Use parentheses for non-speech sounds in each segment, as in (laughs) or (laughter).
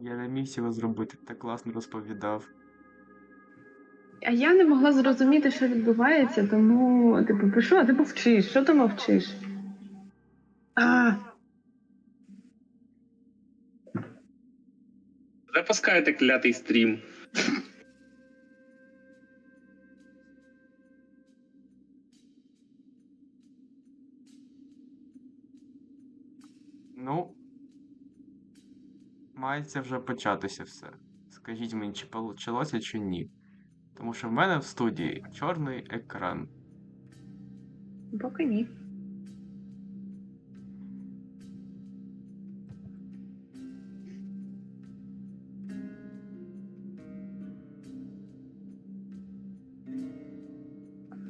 Я не міг цього зробити, так класно розповідав. А я не могла зрозуміти, що відбувається, тому типу пишу, а ти мовчиш. Що ти мовчиш? А, Запускайте клятий стрім. Мається вже початися все. Скажіть мені, чи получилося, чи ні. Тому що в мене в студії чорний екран. поки ні.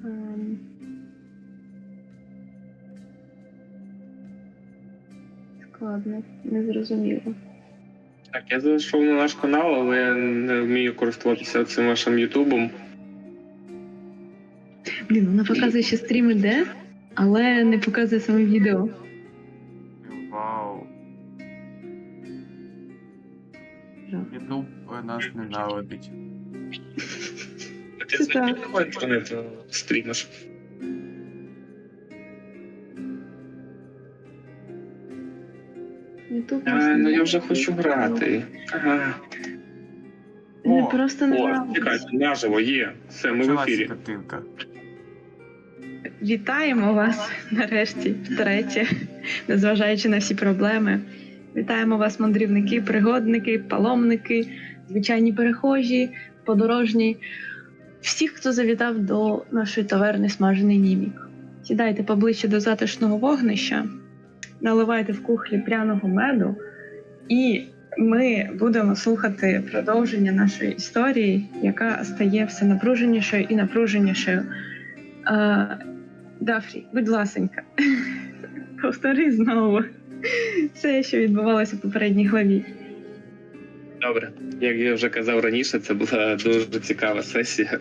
Ем. Складно, незрозуміло. Так, я зайшов на наш канал, але я не вмію користуватися цим вашим Ютубом. Блін, вона показує, що стрім іде, але не показує саме відео. Вау. Ютуб е, нас ненавидить. Ти так. стрімиш? А, ну я вже хочу грати. Ага. Не О, просто не О, чекайте, наживо є. Все, ми в Почалася ефірі. картинка. Вітаємо вас нарешті втретє, незважаючи на всі проблеми. Вітаємо вас, мандрівники, пригодники, паломники, звичайні перехожі, подорожні, всіх, хто завітав до нашої таверни смажений німік. Сідайте поближче до затишного вогнища, наливайте в кухлі пряного меду, і ми будемо слухати продовження нашої історії, яка стає все напруженішою і напруженішою. А, Дафрі, будь ласенька, (laughs) повтори знову все, що відбувалося в попередній главі. Добре, як я вже казав раніше, це була дуже цікава сесія.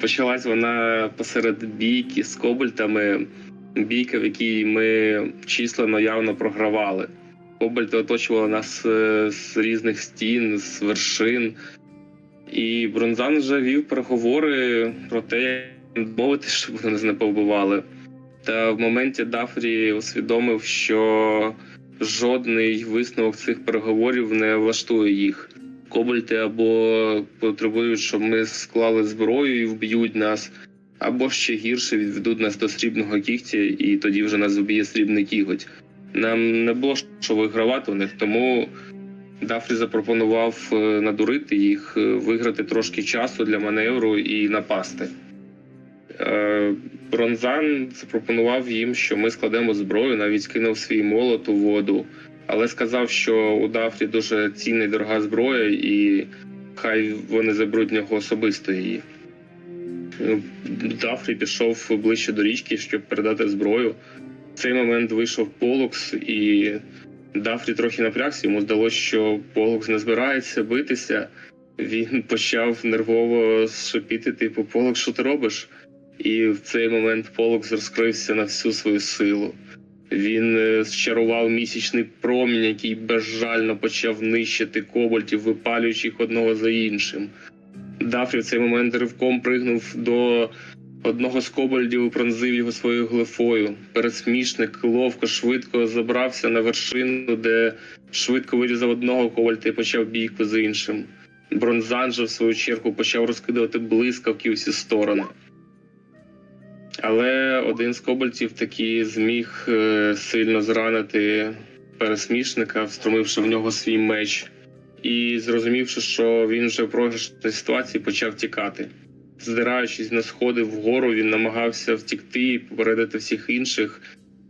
Почалась вона посеред бійки з кобальтами, бійка, в якій ми численно явно програвали. Кобальти оточували нас е, з різних стін, з вершин. І Бронзан вже вів переговори про те, як мовити, щоб вони нас не повбивали. Та в моменті Дафрі усвідомив, що жодний висновок цих переговорів не влаштує їх. Кобальти або потребують, щоб ми склали зброю і вб'ють нас, або ще гірше відведуть нас до срібного кігтя, і тоді вже нас вб'є срібний кіготь. Нам не було що вигравати у них, тому Дафрі запропонував е, надурити їх, е, виграти трошки часу для маневру і напасти. Е, Бронзан запропонував їм, що ми складемо зброю, навіть кинув свій молот у воду, але сказав, що у Дафрі дуже цінна і дорога зброя, і хай вони заберуть нього особисто її. Ну, Дафрі пішов ближче до річки, щоб передати зброю. В цей момент вийшов Полукс, і Дафрі трохи напрягся. Йому здалося, що Полукс не збирається битися. Він (laughs) почав нервово шипіти, типу, Полукс, що ти робиш? І в цей момент Полукс розкрився на всю свою силу. Він е, зчарував місячний промінь, який безжально почав нищити кобальтів, випалюючи їх одного за іншим. Дафрі в цей момент ривком пригнув до одного з кобальдів пронзив його своєю глифою. Пересмішник ловко, швидко забрався на вершину, де швидко вирізав одного кобальта і почав бійку з іншим. Бронзан же, в свою чергу, почав розкидувати блискавки у всі сторони. Але один з кобальтів таки зміг е, сильно зранити пересмішника, встромивши в нього свій меч, і зрозумівши, що він вже в програшній ситуації почав тікати. Здираючись на сходи вгору, він намагався втікти і попередити всіх інших.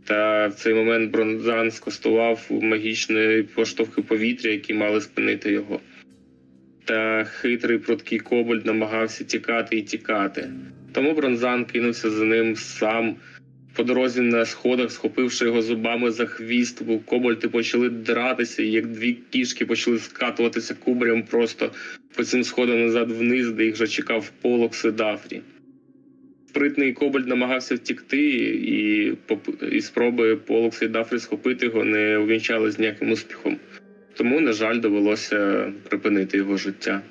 Та в цей момент Бронзан скостував магічні поштовхи повітря, які мали спинити його. Та хитрий пруткий кобальд намагався тікати і тікати. Тому Бронзан кинувся за ним сам. По дорозі на сходах, схопивши його зубами за хвіст, бо кобальти почали дратися, і як дві кішки почали скатуватися кубарем просто по цим сходам назад вниз, де їх вже чекав Полокс і Дафрі. Спритний кобальт намагався втікти, і, поп- і спроби Полокса і схопити його не увінчались ніяким успіхом. Тому, на жаль, довелося припинити його життя.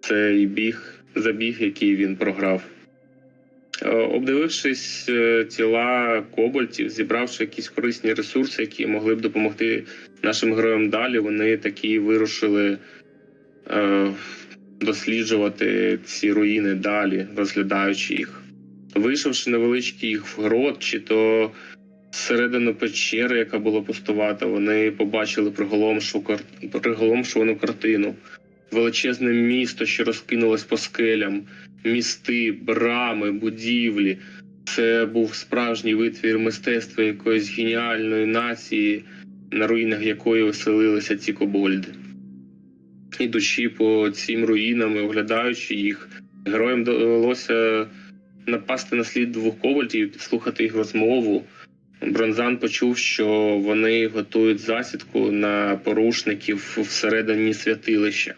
Цей біг, забіг, який він програв. Е, Обдивившись е, тіла кобальтів, зібравши якісь корисні ресурси, які могли б допомогти нашим героям далі, вони такі вирушили е, досліджувати ці руїни далі, розглядаючи їх. Вийшовши невеличкий грот, чи то всередину печери, яка була пустувата, вони побачили приголомшу, приголомшувану картину. Величезне місто, що розкинулось по скелям, місти, брами, будівлі. Це був справжній витвір мистецтва якоїсь геніальної нації, на руїнах якої оселилися ці кобольди. Ідучи по цим руїнам і оглядаючи їх, героям довелося напасти на слід двох кобальтів і підслухати їх розмову. Бронзан почув, що вони готують засідку на порушників всередині святилища.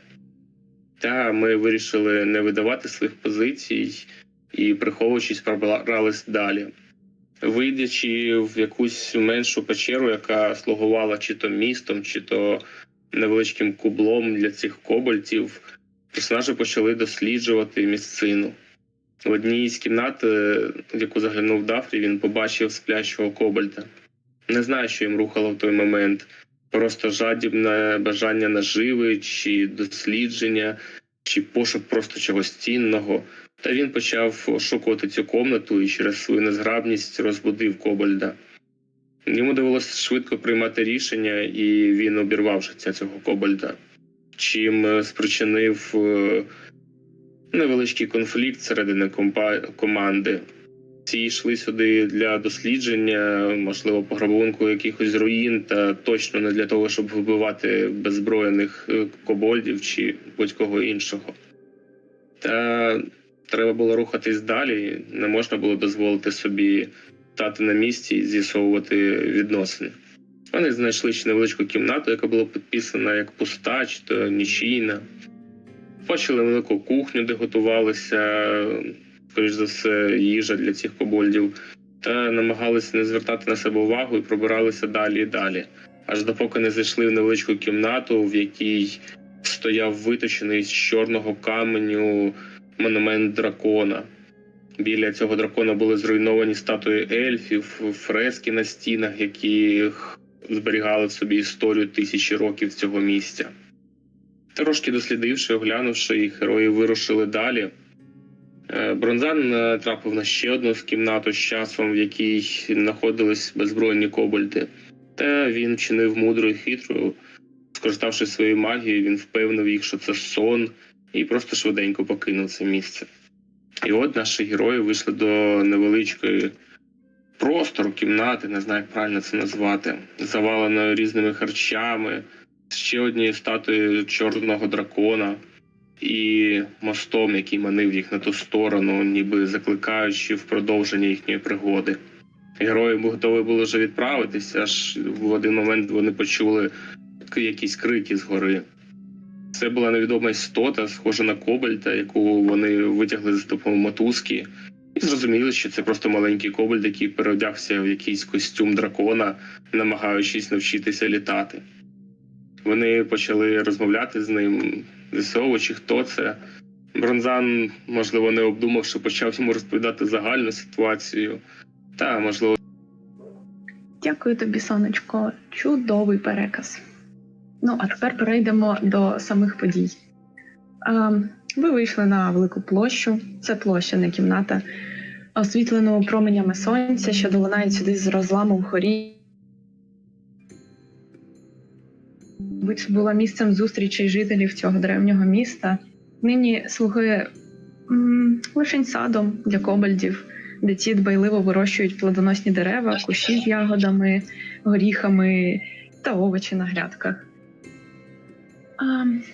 Та ми вирішили не видавати своїх позицій і, приховуючись, пробрались далі. Вийдячи в якусь меншу печеру, яка слугувала чи то містом, чи то невеличким кублом для цих кобальтів, персонажі почали досліджувати місцину. В одній з кімнат, е, в яку заглянув Дафрі, він побачив сплячого кобальта. Не знаю, що їм рухало в той момент. Просто жадібне бажання наживи, чи дослідження, чи пошук просто чогось цінного. Та він почав ошукувати цю комнату і через свою незграбність розбудив Кобальда. Йому довелося швидко приймати рішення, і він обірвав життя цього Кобальда, чим е, спричинив е, невеличкий конфлікт середини команди. Ці йшли сюди для дослідження, можливо, пограбунку якихось руїн, та точно не для того, щоб вбивати беззброєних е, кобольдів чи будь-кого іншого. Та треба було рухатись далі. Не можна було дозволити собі стати на місці і з'ясовувати відносини. Вони знайшли ще невеличку кімнату, яка була підписана як пуста, чи то нічийна. Бачили велику кухню, де готувалися, скоріш за все, їжа для цих кобольдів, та намагалися не звертати на себе увагу і пробиралися далі і далі. Аж допоки не зайшли в невеличку кімнату, в якій стояв виточений з чорного каменю монумент дракона. Біля цього дракона були зруйновані статуї ельфів, фрески на стінах, які зберігали в собі історію тисячі років цього місця. Трошки дослідивши, оглянувши їх, герої вирушили далі. Е, Бронзан е, трапив на ще одну з кімнату з часом, в якій знаходились беззбройні кобальди. Та він чинив мудро і хитро. Скориставши своєю магією, він впевнив їх, що це сон, і просто швиденько покинув це місце. І от наші герої вийшли до невеличкої простору, кімнати, не знаю, як правильно це назвати, заваленої різними харчами, ще однією статуєю чорного дракона і мостом, який манив їх на ту сторону, ніби закликаючи в продовження їхньої пригоди. Герої готові були вже відправитися, аж в один момент вони почули якісь крики згори. Це була невідома істота, схожа на кобальта, яку вони витягли з допомогою мотузки, і зрозуміли, що це просто маленький кобальт, який переодягся в якийсь костюм дракона, намагаючись навчитися літати. Вони почали розмовляти з ним, з'ясовуючи, хто це. Бронзан, можливо, не обдумавши, почав йому розповідати загальну ситуацію. Та, можливо, Дякую тобі, сонечко. Чудовий переказ. Ну, а тепер перейдемо до самих подій. А, ви вийшли на велику площу. Це площа, не кімната, освітлену променями сонця, що долинають сюди з розламу в хорі. Вич була місцем зустрічей жителів цього древнього міста. Нині слугує м, лишень садом для кобальдів, де ті дбайливо вирощують плодоносні дерева, кущі з ягодами, горіхами та овочі на грядках. А,